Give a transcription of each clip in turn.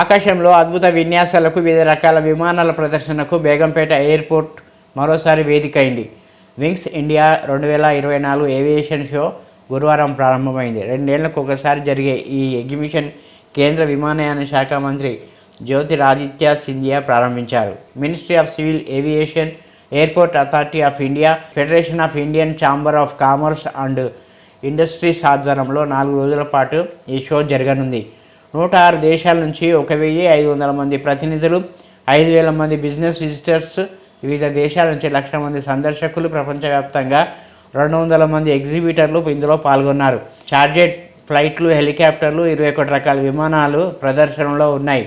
ఆకాశంలో అద్భుత విన్యాసాలకు వివిధ రకాల విమానాల ప్రదర్శనకు బేగంపేట ఎయిర్పోర్ట్ మరోసారి వేదిక అయింది వింగ్స్ ఇండియా రెండు వేల ఇరవై నాలుగు ఏవియేషన్ షో గురువారం ప్రారంభమైంది. రెండేళ్ళకు ఒకసారి జరిగే ఈ ఎగ్జిబిషన్ కేంద్ర విమానయాన శాఖ మంత్రి జ్యోతిరాదిత్య సింధియా ప్రారంభించారు. Ministry of civil aviation airport authority of India federation of Indian chamber of commerce and industries ఆధ్వర్యంలో నాలుగు రోజుల పాటు ఈ షో జరగనుంది. నూట ఆరు దేశాల నుంచి ఒక వెయ్యి ఐదు వందల మంది ప్రతినిధులు ఐదు వేల మంది బిజినెస్ విజిటర్స్ వివిధ దేశాల నుంచి లక్ష మంది సందర్శకులు ప్రపంచవ్యాప్తంగా రెండు వందల మంది ఎగ్జిబిటర్లు ఇందులో పాల్గొన్నారు. చార్జెడ్ ఫ్లైట్లు హెలికాప్టర్లు ఇరవై ఒకటి రకాల విమానాలు ప్రదర్శనలో ఉన్నాయి.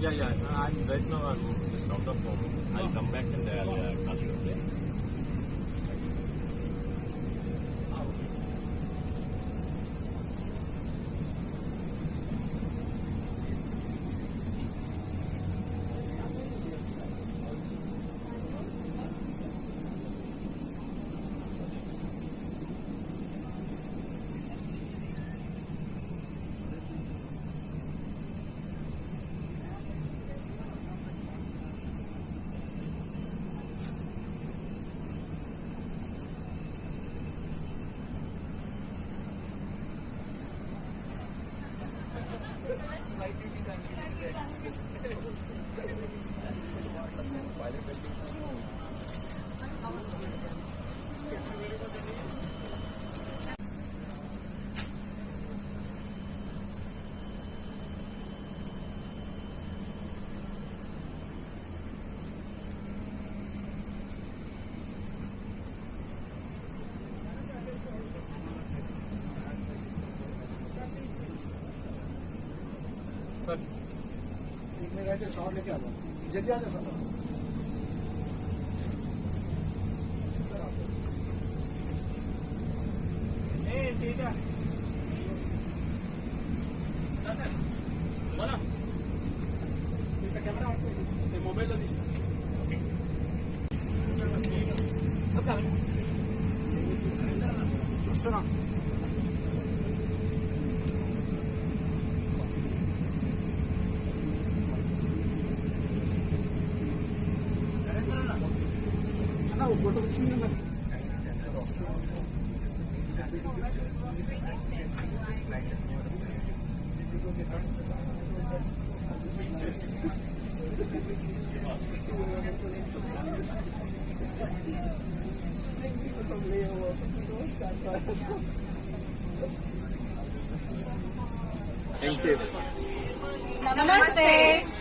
Yeah, yeah. I'm right now. I'm just out of home. I'll come back and I'll sir. देखने गए थे शॉट लेके आता जल्दी आ जाए सर। ठीक है। कैमरा मोबाईल दिसता okay Thank you. Namaste. Namaste.